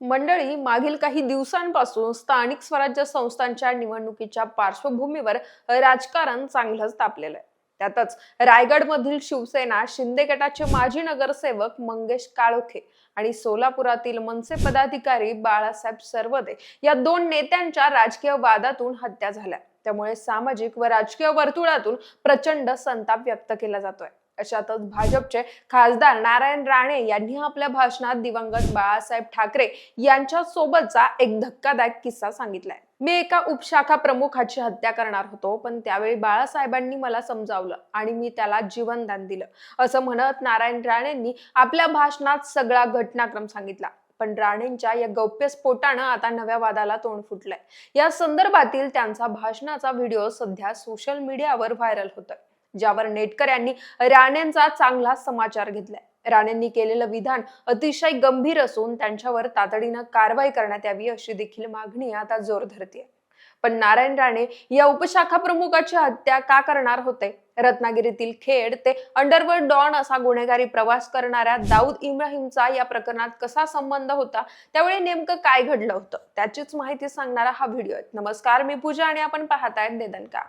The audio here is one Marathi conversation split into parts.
मंडळी मागील काही दिवसांपासून स्थानिक स्वराज्य संस्थांच्या निवडणुकीच्या पार्श्वभूमीवर राजकारण चांगलंच तापलेलं आहे. त्यातच रायगडमधील शिवसेना शिंदे गटाचे माजी नगरसेवक मंगेश काळोखे आणि सोलापुरातील मनसे पदाधिकारी बाळासाहेब सर्वदे या दोन नेत्यांच्या राजकीय वादातून हत्या झाल्या. त्यामुळे सामाजिक व राजकीय वर्तुळातून प्रचंड संताप व्यक्त केला जातोय. अशातच भाजपचे खासदार नारायण राणे यांनी आपल्या भाषणात दिवंगत बाळासाहेब ठाकरे यांच्या सोबतचा एक धक्कादायक किस्सा सांगितलाय. मी एका उपशाखा प्रमुखाची हत्या करणार होतो पण त्यावेळी बाळासाहेबांनी मला समजावलं आणि मी त्याला जीवनदान दिलं. असं म्हणत नारायण राणेंनी आपल्या भाषणात सगळा घटनाक्रम सांगितला. पण राणेंच्या या गौप्यस्फोटानं आता नव्या वादाला तोंड फुटलंय. या संदर्भातील त्यांचा भाषणाचा व्हिडिओ सध्या सोशल मीडियावर व्हायरल होतोय. ज्यावर नेटकर यांनी राणेंचा चांगला समाचार घेतलाय. राणेंनी केलेलं विधान अतिशय गंभीर असून त्यांच्यावर तातडीनं कारवाई करण्यात यावी अशी देखील मागणी आता जोर धरते पण नारायण राणे या उपशाखा प्रमुखाची हत्या का करणार होते? रत्नागिरीतील खेड ते अंडरवर्ल्ड डॉन असा गुन्हेगारी प्रवास करणाऱ्या दाऊद इब्राहिमचा या प्रकरणात कसा संबंध होता? त्यावेळी नेमकं काय घडलं होतं? त्याचीच माहिती सांगणारा हा व्हिडिओ आहे. नमस्कार मी पूजा आणि आपण पाहतायत देदनका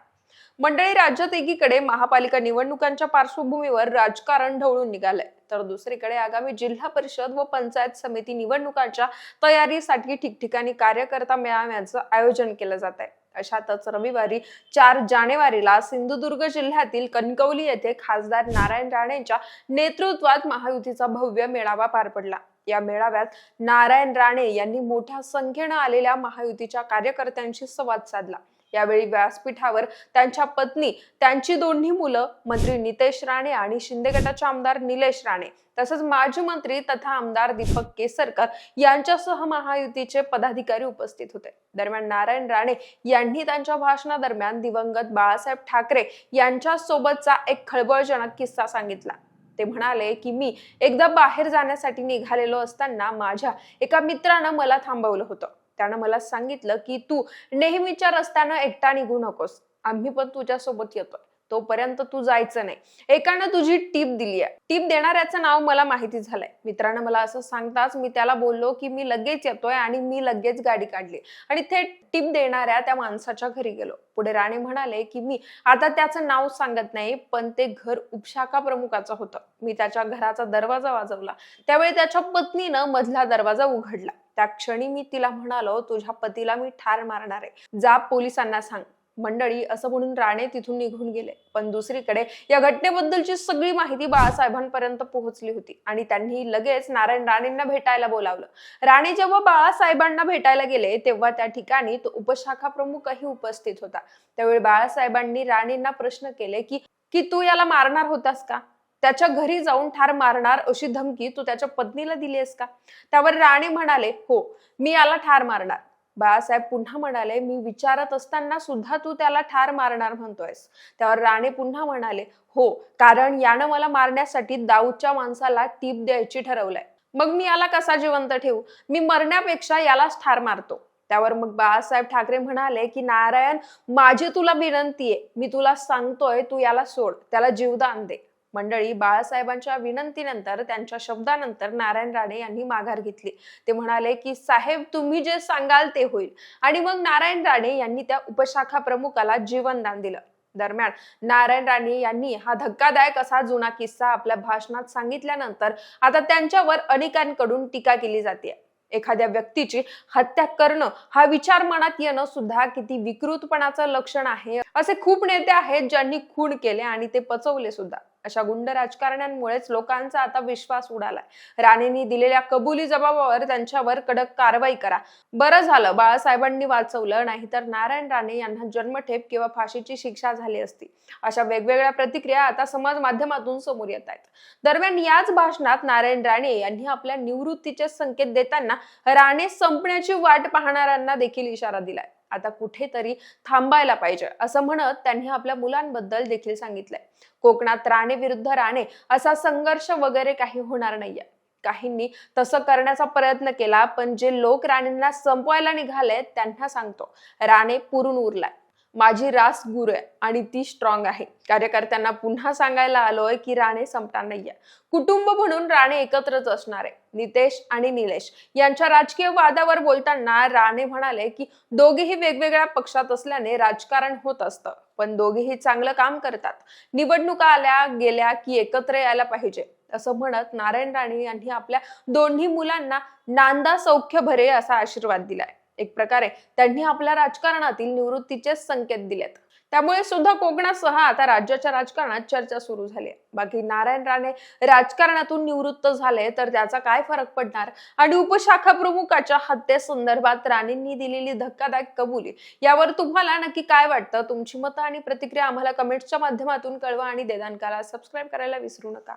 मंडळी राज्यात एकीकडे महापालिका निवडणुकांच्या पार्श्वभूमीवर राजकारण ढवळून निघालंय. तर दुसरीकडे आगामी जिल्हा परिषद व पंचायत समिती निवडणुकांच्या तयारीसाठी ठिकठिकाणी कार्यकर्ता मेळाव्याचं आयोजन केलं जात आहे अशातच रविवारी चार जानेवारीला सिंधुदुर्ग जिल्ह्यातील कणकवली येथे खासदार नारायण राणेंच्या नेतृत्वात महायुतीचा भव्य मेळावा पार पडला. या मेळाव्यात नारायण राणे यांनी मोठ्या संख्येनं आलेल्या महायुतीच्या कार्यकर्त्यांशी संवाद साधला. यावेळी व्यासपीठावर त्यांच्या पत्नी त्यांची दोन्ही मुलं मंत्री नितेश राणे आणि शिंदे गटाचे आमदार निलेश राणे तसंच माजी मंत्री तथा आमदार दीपक केसरकर यांच्यासह महायुतीचे पदाधिकारी उपस्थित होते. दरम्यान नारायण राणे यांनी त्यांच्या भाषणादरम्यान दिवंगत बाळासाहेब ठाकरे यांच्या सोबतचा एक खळबळजनक किस्सा सांगितला. ते म्हणाले की मी एकदा बाहेर जाण्यासाठी निघालेलो असताना माझ्या एका मित्रानं मला थांबवलं होतं. त्यानं मला सांगितलं की तू नेहमीच्या रस्त्यानं एकटा निघू नकोस. आम्ही पण तुझ्या सोबत येतोय. तोपर्यंत तू जायचं नाही. एकानं तुझी टीप दिली आहे. टीप देणाऱ्याचं नाव मला माहिती झालंय. मित्रानं मला असं सांगताच मी त्याला बोललो की मी लगेच येतोय आणि मी लगेच गाडी काढली. आणि थेट टीप देणाऱ्या त्या माणसाच्या घरी गेलो. पुढे राणे म्हणाले की मी आता त्याचं नाव सांगत नाही पण ते घर उपशाखा प्रमुखाचं होतं. मी त्याच्या घराचा दरवाजा वाजवला. त्यावेळी त्याच्या पत्नीनं मधला दरवाजा उघडला. त्या क्षणी मी तिला म्हणालो तुझ्या पतीला मी ठार मारणार आहे. जा पोलिसांना सांग. मंडळी असं म्हणून राणे तिथून निघून गेले. पण दुसरीकडे या घटनेबद्दलची सगळी माहिती बाळासाहेबांपर्यंत पोहोचली होती आणि त्यांनी लगेच नारायण राणेंना भेटायला बोलावलं. राणे जेव्हा बाळासाहेबांना भेटायला गेले तेव्हा त्या ठिकाणी तो उपशाखा प्रमुखही उपस्थित होता. त्यावेळी बाळासाहेबांनी राणेंना प्रश्न केले की की तू याला मारणार होतास का? त्याच्या घरी जाऊन ठार मारणार अशी धमकी तू त्याच्या पत्नीला दिली आहेस का? त्यावर राणे म्हणाले हो मी याला ठार मारणार. बाळासाहेब पुन्हा म्हणाले मी विचारत असताना सुद्धा तू त्याला ठार मारणार म्हणतोयस. त्यावर राणे पुन्हा म्हणाले हो कारण यानं मला मारण्यासाठी दाऊदच्या माणसाला टीप द्यायची ठरवलंय. मग मी याला कसा जिवंत ठेवू? मी मरण्यापेक्षा यालाच ठार मारतो. त्यावर मग बाळासाहेब ठाकरे म्हणाले की नारायण माझी तुला विनंती आहे. मी तुला सांगतोय तू याला सोड. त्याला जीवदान दे. मंडळी बाळासाहेबांच्या विनंतीनंतर त्यांच्या शब्दानंतर नारायण राणे यांनी माघार घेतली. ते म्हणाले की साहेब तुम्ही जे सांगाल ते होईल. आणि मग नारायण राणे यांनी त्या उपशाखा प्रमुखाला जीवनदान दिलं. दरम्यान नारायण राणे यांनी हा धक्कादायक असा जुना किस्सा आपल्या भाषणात सांगितल्यानंतर आता त्यांच्यावर अनेकांकडून टीका केली जाते. एखाद्या व्यक्तीची हत्या करणं हा विचार मनात येणं सुद्धा किती विकृतपणाचं लक्षण आहे असे खूप नेते आहेत ज्यांनी खून केले आणि ते पचवले सुद्धा. अशा गुंड राजकारण्यांमुळेच लोकांचा आता विश्वास उडालाय. राणेंनी दिलेल्या कबुली जबाबावर त्यांच्यावर कडक कारवाई करा. बरं झालं बाळासाहेबांनी वाचवलं नाहीतर नारायण राणे यांना जन्मठेप किंवा फाशीची शिक्षा झाली असती. अशा वेगवेगळ्या प्रतिक्रिया आता समाज माध्यमातून समोर येत आहेत. दरम्यान याच भाषणात नारायण राणे यांनी आपल्या निवृत्तीचे संकेत देताना राणे संपण्याची वाट पाहणाऱ्यांना देखील इशारा दिलाय. आता कुठेतरी थांबायला पाहिजे. असं म्हणत त्यांनी आपल्या मुलांबद्दल देखील सांगितलंय. कोकणात राणे विरुद्ध राणे असा संघर्ष वगैरे काही होणार नाहीये. काहींनी तसं करण्याचा प्रयत्न केला पण जे लोक राणेंना संपवायला निघाले त्यांना सांगतो राणे पुरून उरलाय. माझी रास गुरु आहे आणि ती स्ट्रॉंग आहे. कार्यकर्त्यांना पुन्हा सांगायला आलोय की राणे संपणार नाहीये. कुटुंब म्हणून राणे एकत्रच असणार आहे. नितेश आणि निलेश यांच्या राजकीय वादावर बोलताना राणे म्हणाले की दोघेही वेगवेगळ्या पक्षात असल्याने राजकारण होत असतं पण दोघेही चांगलं काम करतात. निवडणुका आल्या गेल्या की एकत्र यायला पाहिजे. असं म्हणत नारायण राणे यांनी आपल्या दोन्ही मुलांना नांदा सौख्य भरे असा आशीर्वाद दिलाय. एक प्रकारे त्यांनी आपल्या राजकारणातील निवृत्तीचे संकेत दिलेत. त्यामुळे सुद्धा कोकणासह आता राज्याच्या राजकारणात चर्चा सुरू झाली. बाकी नारायण राणे राजकारणातून निवृत्त झाले तर त्याचा काय फरक पडणार? आणि उपशाखा प्रमुखाच्या हत्येसंदर्भात राणेंनी दिलेली धक्कादायक कबुली यावर तुम्हाला नक्की काय वाटतं? तुमची मतं आणि प्रतिक्रिया आम्हाला कमेंट्सच्या माध्यमातून कळवा आणि देदानकाला सबस्क्राईब करायला विसरू नका.